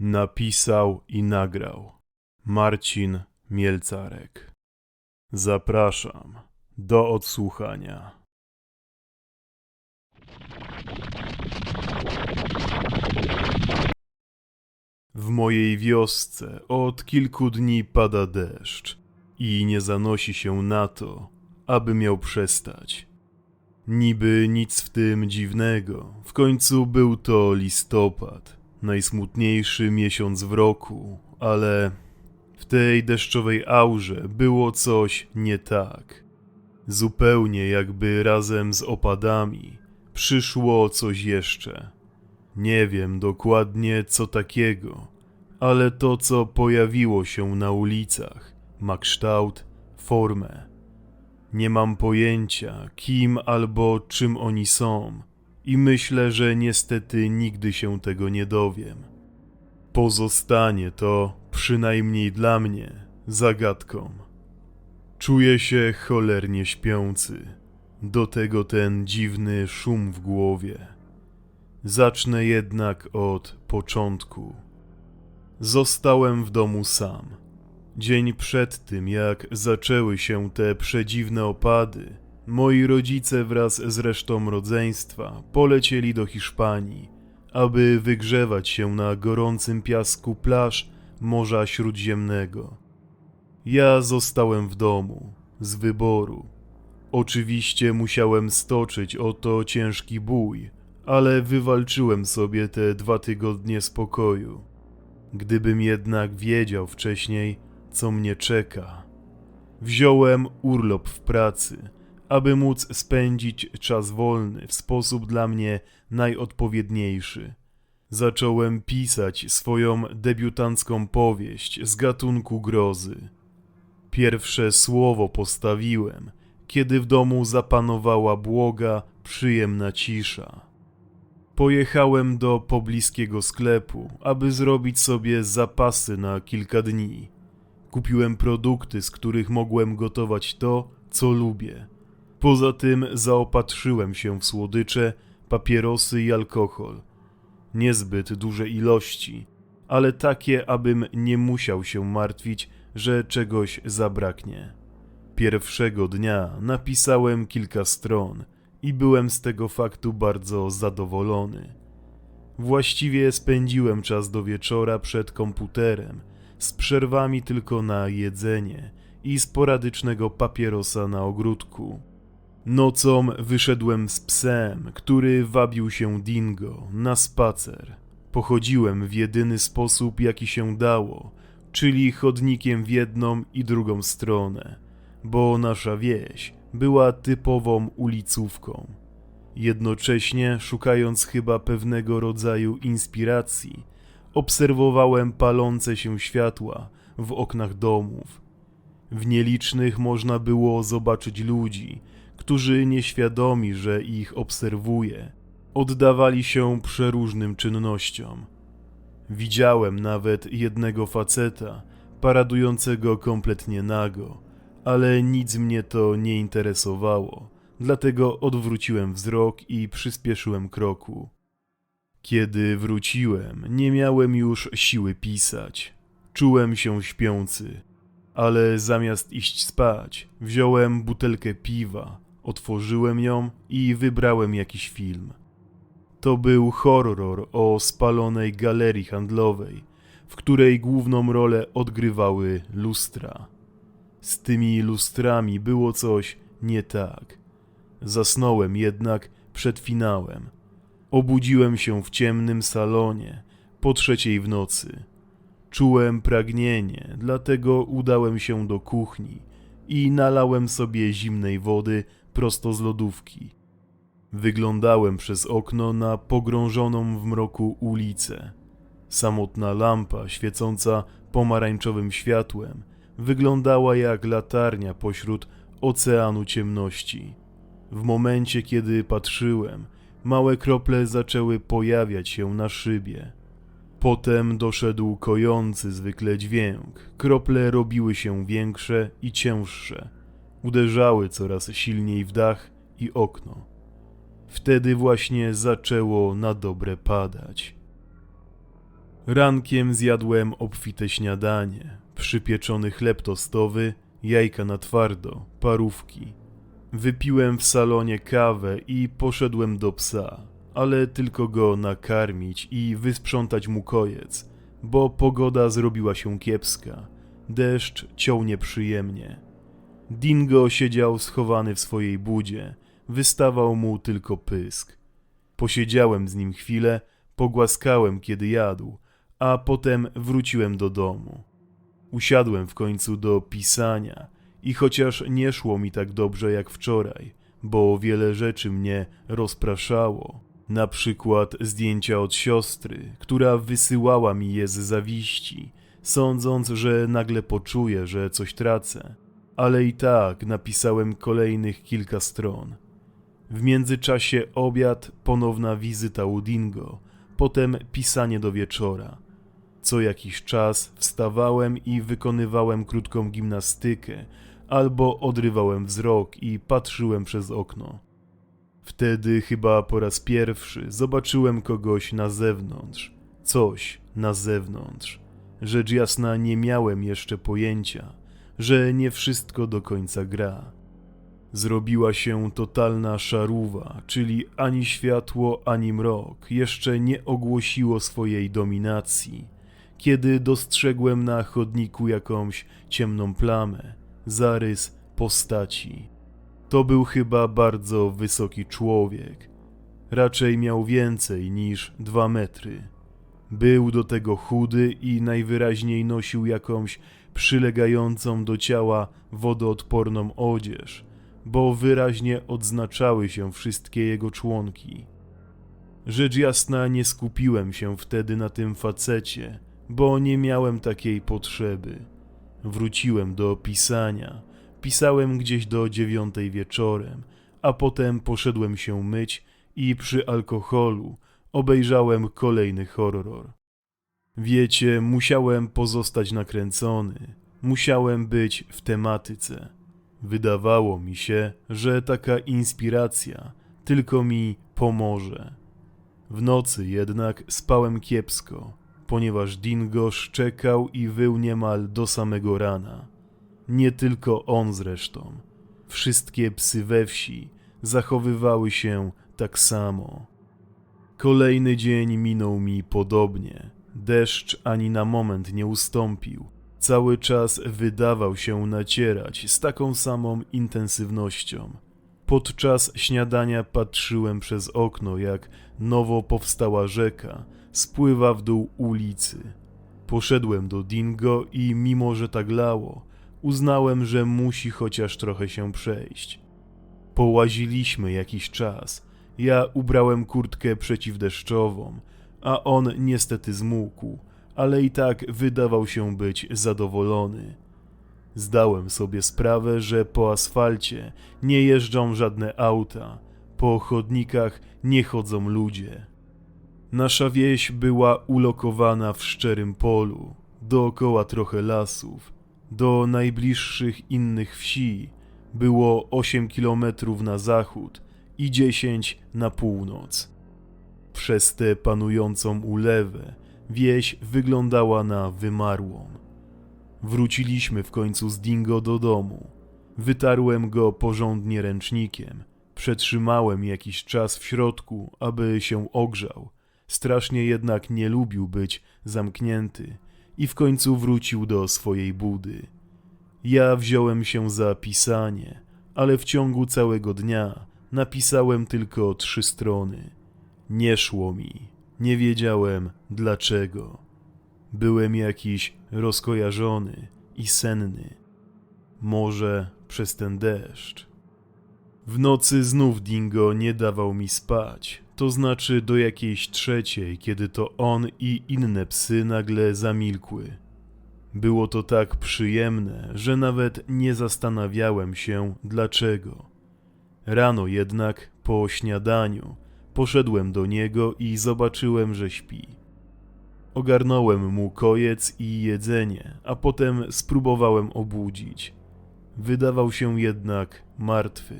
Napisał i nagrał Marcin Mielcarek. Zapraszam do odsłuchania. W mojej wiosce od kilku dni pada deszcz i nie zanosi się na to, aby miał przestać. Niby nic w tym dziwnego, w końcu był to listopad, najsmutniejszy miesiąc w roku, ale w tej deszczowej aurze było coś nie tak. Zupełnie jakby razem z opadami przyszło coś jeszcze. Nie wiem dokładnie co takiego, ale to co pojawiło się na ulicach ma kształt, formę. Nie mam pojęcia, kim albo czym oni są, i myślę, że niestety nigdy się tego nie dowiem. Pozostanie to, przynajmniej dla mnie, zagadką. Czuję się cholernie śpiący, do tego ten dziwny szum w głowie. Zacznę jednak od początku. Zostałem w domu sam. Dzień przed tym, jak zaczęły się te przedziwne opady, moi rodzice wraz z resztą rodzeństwa polecieli do Hiszpanii, aby wygrzewać się na gorącym piasku plaż Morza Śródziemnego. Ja zostałem w domu, z wyboru. Oczywiście musiałem stoczyć o to ciężki bój, ale wywalczyłem sobie te dwa tygodnie spokoju. Gdybym jednak wiedział wcześniej, co mnie czeka. Wziąłem urlop w pracy, aby móc spędzić czas wolny w sposób dla mnie najodpowiedniejszy. Zacząłem pisać swoją debiutancką powieść z gatunku grozy. Pierwsze słowo postawiłem, kiedy w domu zapanowała błoga, przyjemna cisza. Pojechałem do pobliskiego sklepu, aby zrobić sobie zapasy na kilka dni. Kupiłem produkty, z których mogłem gotować to, co lubię. Poza tym zaopatrzyłem się w słodycze, papierosy i alkohol. Niezbyt duże ilości, ale takie, abym nie musiał się martwić, że czegoś zabraknie. Pierwszego dnia napisałem kilka stron i byłem z tego faktu bardzo zadowolony. Właściwie spędziłem czas do wieczora przed komputerem, z przerwami tylko na jedzenie i sporadycznego papierosa na ogródku. Nocą wyszedłem z psem, który wabił się dingo, na spacer. Pochodziłem w jedyny sposób, jaki się dało, czyli chodnikiem w jedną i drugą stronę, bo nasza wieś była typową ulicówką. Jednocześnie, szukając chyba pewnego rodzaju inspiracji, obserwowałem palące się światła w oknach domów. W nielicznych można było zobaczyć ludzi, którzy nieświadomi, że ich obserwuje, oddawali się przeróżnym czynnościom. Widziałem nawet jednego faceta, paradującego kompletnie nago, ale nic mnie to nie interesowało, dlatego odwróciłem wzrok i przyspieszyłem kroku. Kiedy wróciłem, nie miałem już siły pisać. Czułem się śpiący, ale zamiast iść spać, wziąłem butelkę piwa, otworzyłem ją i wybrałem jakiś film. To był horror o spalonej galerii handlowej, w której główną rolę odgrywały lustra. Z tymi lustrami było coś nie tak. Zasnąłem jednak przed finałem. Obudziłem się w ciemnym salonie po trzeciej w nocy. Czułem pragnienie, dlatego udałem się do kuchni i nalałem sobie zimnej wody prosto z lodówki. Wyglądałem przez okno na pogrążoną w mroku ulicę. Samotna lampa, świecąca pomarańczowym światłem, wyglądała jak latarnia pośród oceanu ciemności. W momencie, kiedy patrzyłem, małe krople zaczęły pojawiać się na szybie. Potem doszedł kojący zwykle dźwięk. Krople robiły się większe i cięższe. Uderzały coraz silniej w dach i okno. Wtedy właśnie zaczęło na dobre padać. Rankiem zjadłem obfite śniadanie, przypieczony chleb tostowy, jajka na twardo, parówki. Wypiłem w salonie kawę i poszedłem do psa, ale tylko go nakarmić i wysprzątać mu kojec, bo pogoda zrobiła się kiepska. Deszcz ciął nieprzyjemnie. Dingo siedział schowany w swojej budzie, wystawał mu tylko pysk. Posiedziałem z nim chwilę, pogłaskałem kiedy jadł, a potem wróciłem do domu. Usiadłem w końcu do pisania i chociaż nie szło mi tak dobrze jak wczoraj, bo wiele rzeczy mnie rozpraszało, na przykład zdjęcia od siostry, która wysyłała mi je z zawiści, sądząc, że nagle poczuję, że coś tracę, ale i tak napisałem kolejnych kilka stron. W międzyczasie obiad, ponowna wizyta u Dingo, potem pisanie do wieczora. Co jakiś czas wstawałem i wykonywałem krótką gimnastykę, albo odrywałem wzrok i patrzyłem przez okno. Wtedy chyba po raz pierwszy zobaczyłem kogoś na zewnątrz, coś na zewnątrz. Rzecz jasna nie miałem jeszcze pojęcia, że nie wszystko do końca gra. Zrobiła się totalna szaruwa, czyli ani światło, ani mrok jeszcze nie ogłosiło swojej dominacji, kiedy dostrzegłem na chodniku jakąś ciemną plamę, zarys postaci. To był chyba bardzo wysoki człowiek. Raczej miał więcej niż dwa metry. Był do tego chudy i najwyraźniej nosił jakąś przylegającą do ciała wodoodporną odzież, bo wyraźnie odznaczały się wszystkie jego członki. Rzecz jasna, nie skupiłem się wtedy na tym facecie, bo nie miałem takiej potrzeby. Wróciłem do pisania. Pisałem gdzieś do dziewiątej wieczorem, a potem poszedłem się myć i przy alkoholu obejrzałem kolejny horror. Wiecie, musiałem pozostać nakręcony, musiałem być w tematyce. Wydawało mi się, że taka inspiracja tylko mi pomoże. W nocy jednak spałem kiepsko, ponieważ Dingo szczekał i wył niemal do samego rana. Nie tylko on zresztą. Wszystkie psy we wsi zachowywały się tak samo. Kolejny dzień minął mi podobnie. Deszcz ani na moment nie ustąpił. Cały czas wydawał się nacierać z taką samą intensywnością. Podczas śniadania patrzyłem przez okno, jak nowo powstała rzeka spływa w dół ulicy. Poszedłem do Dingo i mimo, że tak lało, uznałem, że musi chociaż trochę się przejść. Połaziliśmy jakiś czas. Ja ubrałem kurtkę przeciwdeszczową, a on niestety zmógł, ale i tak wydawał się być zadowolony. Zdałem sobie sprawę, że po asfalcie nie jeżdżą żadne auta, po chodnikach nie chodzą ludzie. Nasza wieś była ulokowana w szczerym polu, dookoła trochę lasów. Do najbliższych innych wsi było 8 kilometrów na zachód i 10 na północ. Przez tę panującą ulewę wieś wyglądała na wymarłą. Wróciliśmy w końcu z Dingo do domu. Wytarłem go porządnie ręcznikiem. Przetrzymałem jakiś czas w środku, aby się ogrzał. Strasznie jednak nie lubił być zamknięty i w końcu wrócił do swojej budy. Ja wziąłem się za pisanie, ale w ciągu całego dnia napisałem tylko trzy strony. Nie szło mi, nie wiedziałem dlaczego. Byłem jakiś rozkojarzony i senny. Może przez ten deszcz. W nocy znów Dingo nie dawał mi spać, to znaczy do jakiejś trzeciej, kiedy to on i inne psy nagle zamilkły. Było to tak przyjemne, że nawet nie zastanawiałem się dlaczego. Rano jednak, po śniadaniu, poszedłem do niego i zobaczyłem, że śpi. Ogarnąłem mu kojec i jedzenie, a potem spróbowałem obudzić. Wydawał się jednak martwy.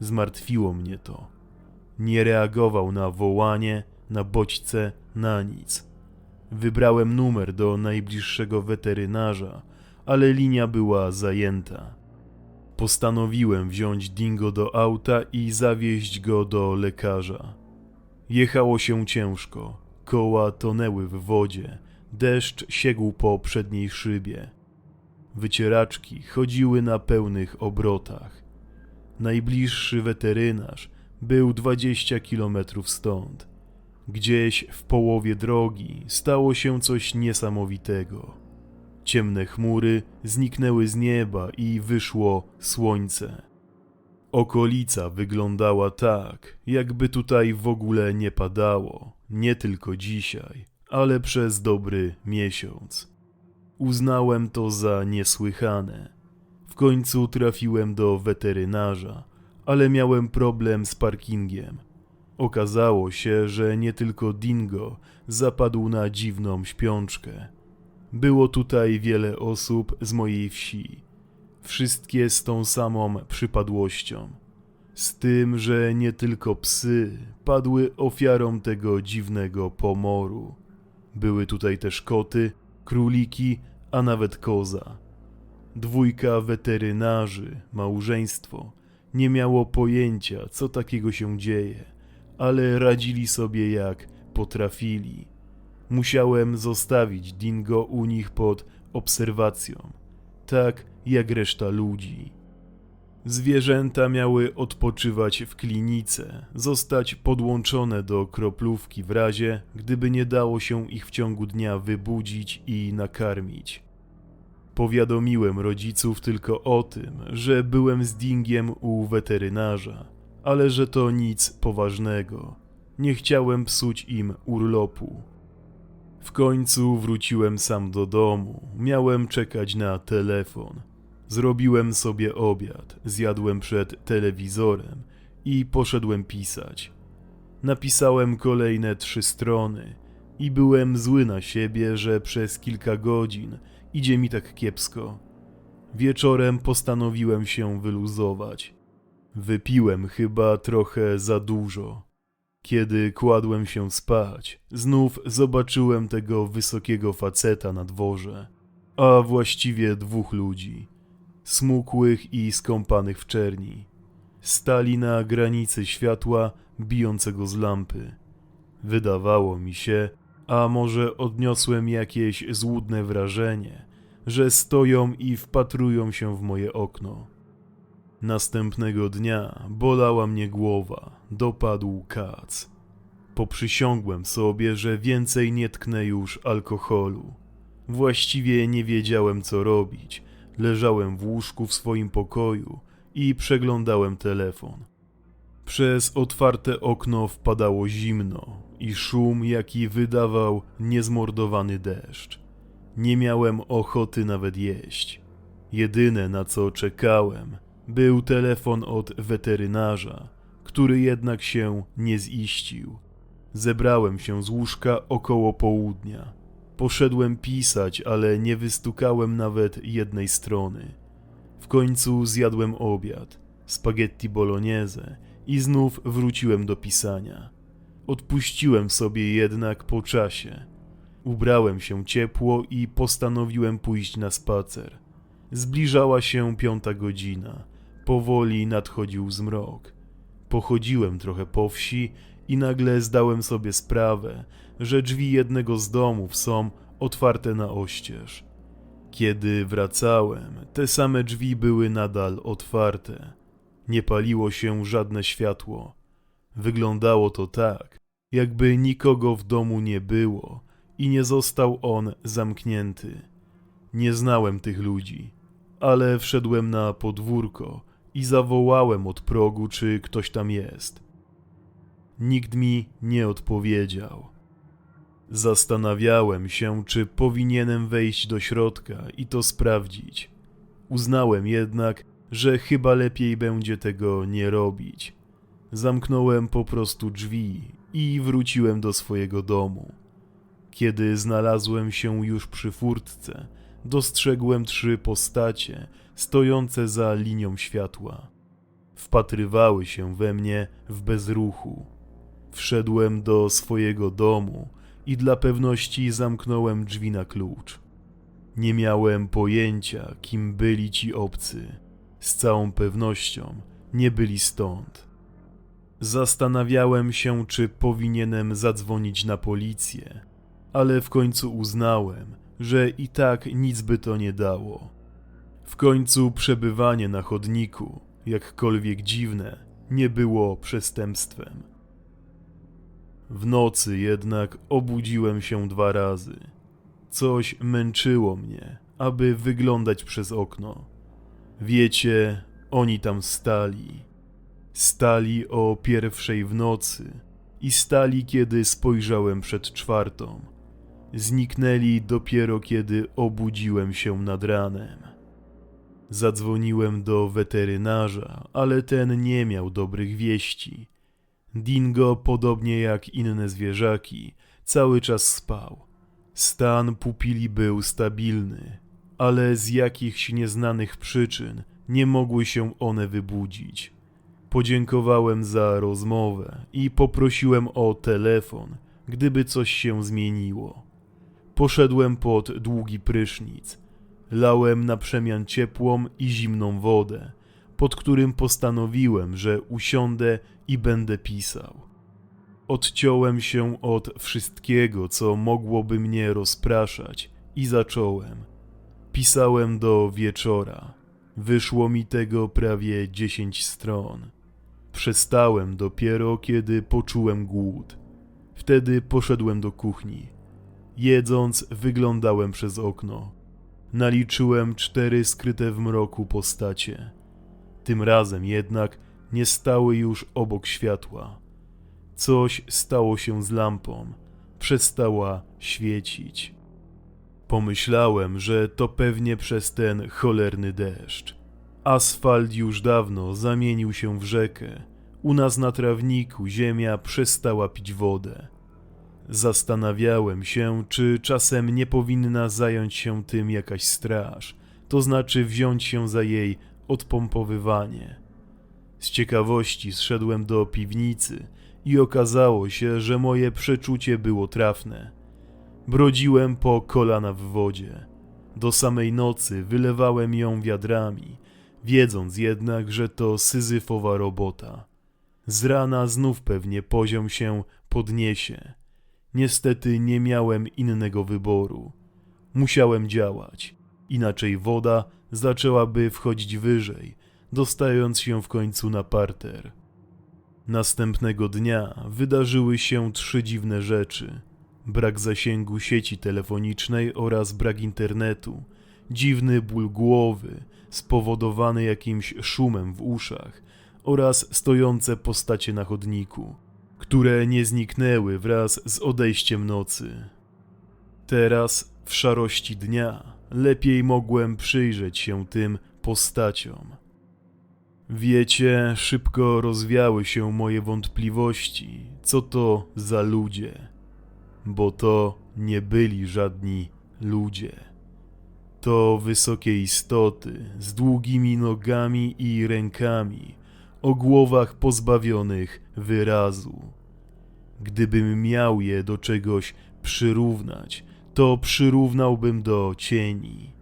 Zmartwiło mnie to. Nie reagował na wołanie, na bodźce, na nic. Wybrałem numer do najbliższego weterynarza, ale linia była zajęta. Postanowiłem wziąć Dingo do auta i zawieźć go do lekarza. Jechało się ciężko, koła tonęły w wodzie, deszcz sięgł po przedniej szybie. Wycieraczki chodziły na pełnych obrotach. Najbliższy weterynarz był 20 kilometrów stąd. Gdzieś w połowie drogi stało się coś niesamowitego. Ciemne chmury zniknęły z nieba i wyszło słońce. Okolica wyglądała tak, jakby tutaj w ogóle nie padało, nie tylko dzisiaj, ale przez dobry miesiąc. Uznałem to za niesłychane. W końcu trafiłem do weterynarza, ale miałem problem z parkingiem. Okazało się, że nie tylko Dingo zapadł na dziwną śpiączkę. Było tutaj wiele osób z mojej wsi. Wszystkie z tą samą przypadłością. Z tym, że nie tylko psy padły ofiarą tego dziwnego pomoru. Były tutaj też koty, króliki, a nawet koza. Dwójka weterynarzy, małżeństwo, nie miało pojęcia, co takiego się dzieje, ale radzili sobie jak potrafili. Musiałem zostawić Dingo u nich pod obserwacją, tak jak reszta ludzi. Zwierzęta miały odpoczywać w klinice, zostać podłączone do kroplówki w razie, gdyby nie dało się ich w ciągu dnia wybudzić i nakarmić. Powiadomiłem rodziców tylko o tym, że byłem z Dingiem u weterynarza, ale że to nic poważnego. Nie chciałem psuć im urlopu. W końcu wróciłem sam do domu. Miałem czekać na telefon. Zrobiłem sobie obiad, zjadłem przed telewizorem i poszedłem pisać. Napisałem kolejne trzy strony i byłem zły na siebie, że przez kilka godzin idzie mi tak kiepsko. Wieczorem postanowiłem się wyluzować. Wypiłem chyba trochę za dużo. Kiedy kładłem się spać, znów zobaczyłem tego wysokiego faceta na dworze, a właściwie dwóch ludzi, smukłych i skąpanych w czerni. Stali na granicy światła bijącego z lampy. Wydawało mi się, a może odniosłem jakieś złudne wrażenie, że stoją i wpatrują się w moje okno. Następnego dnia bolała mnie głowa, dopadł kac. Poprzysiągłem sobie, że więcej nie tknę już alkoholu. Właściwie nie wiedziałem, co robić. Leżałem w łóżku w swoim pokoju i przeglądałem telefon. Przez otwarte okno wpadało zimno i szum, jaki wydawał niezmordowany deszcz. Nie miałem ochoty nawet jeść. Jedyne na co czekałem był telefon od weterynarza, który jednak się nie ziścił. Zebrałem się z łóżka około południa. Poszedłem pisać, ale nie wystukałem nawet jednej strony. W końcu zjadłem obiad, spaghetti bolognese i znów wróciłem do pisania. Odpuściłem sobie jednak po czasie. Ubrałem się ciepło i postanowiłem pójść na spacer. Zbliżała się piąta godzina. Powoli nadchodził zmrok. Pochodziłem trochę po wsi i nagle zdałem sobie sprawę, że drzwi jednego z domów są otwarte na oścież. Kiedy wracałem, te same drzwi były nadal otwarte. Nie paliło się żadne światło. Wyglądało to tak, jakby nikogo w domu nie było i nie został on zamknięty. Nie znałem tych ludzi, ale wszedłem na podwórko i zawołałem od progu, czy ktoś tam jest. Nikt mi nie odpowiedział. Zastanawiałem się, czy powinienem wejść do środka i to sprawdzić. Uznałem jednak, że chyba lepiej będzie tego nie robić. Zamknąłem po prostu drzwi i wróciłem do swojego domu. Kiedy znalazłem się już przy furtce, dostrzegłem trzy postacie stojące za linią światła. Wpatrywały się we mnie w bezruchu. Wszedłem do swojego domu i dla pewności zamknąłem drzwi na klucz. Nie miałem pojęcia, kim byli ci obcy. Z całą pewnością nie byli stąd. Zastanawiałem się, czy powinienem zadzwonić na policję, ale w końcu uznałem, że i tak nic by to nie dało. W końcu przebywanie na chodniku, jakkolwiek dziwne, nie było przestępstwem. W nocy jednak obudziłem się dwa razy. Coś męczyło mnie, aby wyglądać przez okno. Wiecie, oni tam stali. Stali o pierwszej w nocy i stali, kiedy spojrzałem przed czwartą. Zniknęli dopiero, kiedy obudziłem się nad ranem. Zadzwoniłem do weterynarza, ale ten nie miał dobrych wieści. Dingo, podobnie jak inne zwierzaki, cały czas spał. Stan pupili był stabilny, ale z jakichś nieznanych przyczyn nie mogły się one wybudzić. Podziękowałem za rozmowę i poprosiłem o telefon, gdyby coś się zmieniło. Poszedłem pod długi prysznic. Lałem na przemian ciepłą i zimną wodę, pod którym postanowiłem, że usiądę i będę pisał. Odciąłem się od wszystkiego, co mogłoby mnie rozpraszać, i zacząłem. Pisałem do wieczora. Wyszło mi tego prawie dziesięć stron. Przestałem dopiero, kiedy poczułem głód. Wtedy poszedłem do kuchni. Jedząc, wyglądałem przez okno. Naliczyłem cztery skryte w mroku postacie. Tym razem jednak nie stały już obok światła. Coś stało się z lampą. Przestała świecić. Pomyślałem, że to pewnie przez ten cholerny deszcz. Asfalt już dawno zamienił się w rzekę. U nas na trawniku ziemia przestała pić wodę. Zastanawiałem się, czy czasem nie powinna zająć się tym jakaś straż, to znaczy wziąć się za jej odpompowywanie. Z ciekawości zszedłem do piwnicy i okazało się, że moje przeczucie było trafne. Brodziłem po kolana w wodzie. Do samej nocy wylewałem ją wiadrami, wiedząc jednak, że to syzyfowa robota. Z rana znów pewnie poziom się podniesie. Niestety nie miałem innego wyboru. Musiałem działać, inaczej woda zaczęłaby wchodzić wyżej, dostając się w końcu na parter. Następnego dnia wydarzyły się trzy dziwne rzeczy: brak zasięgu sieci telefonicznej oraz brak internetu, dziwny ból głowy spowodowany jakimś szumem w uszach oraz stojące postacie na chodniku, które nie zniknęły wraz z odejściem nocy. Teraz, w szarości dnia, lepiej mogłem przyjrzeć się tym postaciom. Wiecie, szybko rozwiały się moje wątpliwości, co to za ludzie, bo to nie byli żadni ludzie. To wysokie istoty z długimi nogami i rękami, o głowach pozbawionych wyrazu. Gdybym miał je do czegoś przyrównać, to przyrównałbym do cieni.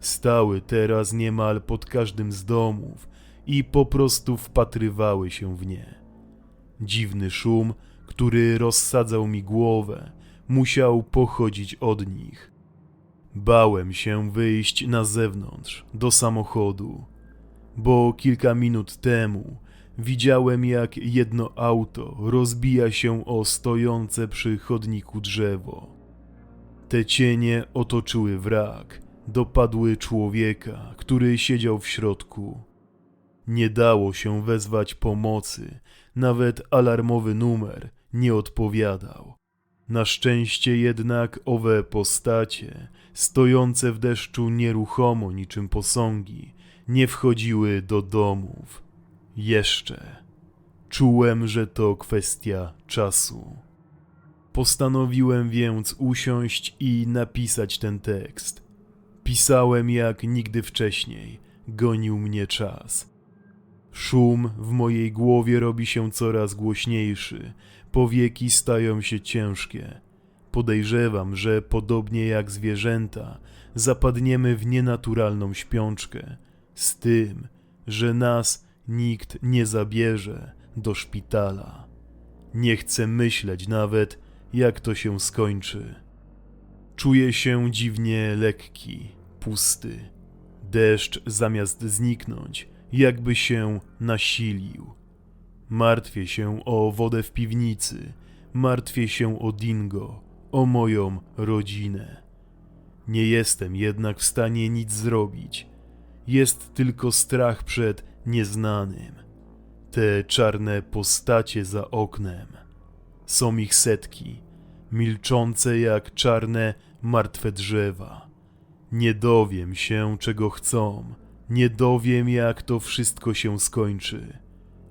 Stały teraz niemal pod każdym z domów i po prostu wpatrywały się w nie. Dziwny szum, który rozsadzał mi głowę, musiał pochodzić od nich. Bałem się wyjść na zewnątrz, do samochodu, bo kilka minut temu widziałem, jak jedno auto rozbija się o stojące przy chodniku drzewo. Te cienie otoczyły wrak, dopadły człowieka, który siedział w środku. Nie dało się wezwać pomocy, nawet alarmowy numer nie odpowiadał. Na szczęście jednak owe postacie, stojące w deszczu nieruchomo niczym posągi, nie wchodziły do domów. Jeszcze. Czułem, że to kwestia czasu. Postanowiłem więc usiąść i napisać ten tekst. Pisałem jak nigdy wcześniej, gonił mnie czas. Szum w mojej głowie robi się coraz głośniejszy, powieki stają się ciężkie. Podejrzewam, że podobnie jak zwierzęta, zapadniemy w nienaturalną śpiączkę, z tym, że nas nikt nie zabierze do szpitala. Nie chcę myśleć nawet, jak to się skończy. Czuję się dziwnie lekki, pusty. Deszcz zamiast zniknąć, jakby się nasilił. Martwię się o wodę w piwnicy, martwię się o Dingo, o moją rodzinę. Nie jestem jednak w stanie nic zrobić. Jest tylko strach przed nieznanym. Te czarne postacie za oknem. Są ich setki, milczące jak czarne, martwe drzewa. Nie dowiem się, czego chcą. Nie dowiem, jak to wszystko się skończy.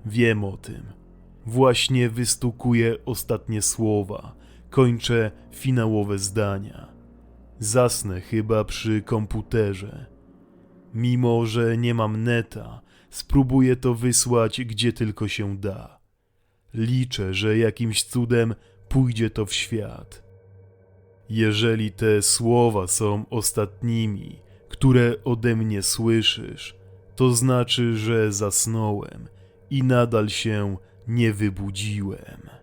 Wiem o tym. Właśnie wystukuję ostatnie słowa, kończę finałowe zdania. Zasnę chyba przy komputerze. Mimo, że nie mam neta, spróbuję to wysłać gdzie tylko się da. Liczę, że jakimś cudem pójdzie to w świat. Jeżeli te słowa są ostatnimi, które ode mnie słyszysz, to znaczy, że zasnąłem i nadal się nie wybudziłem.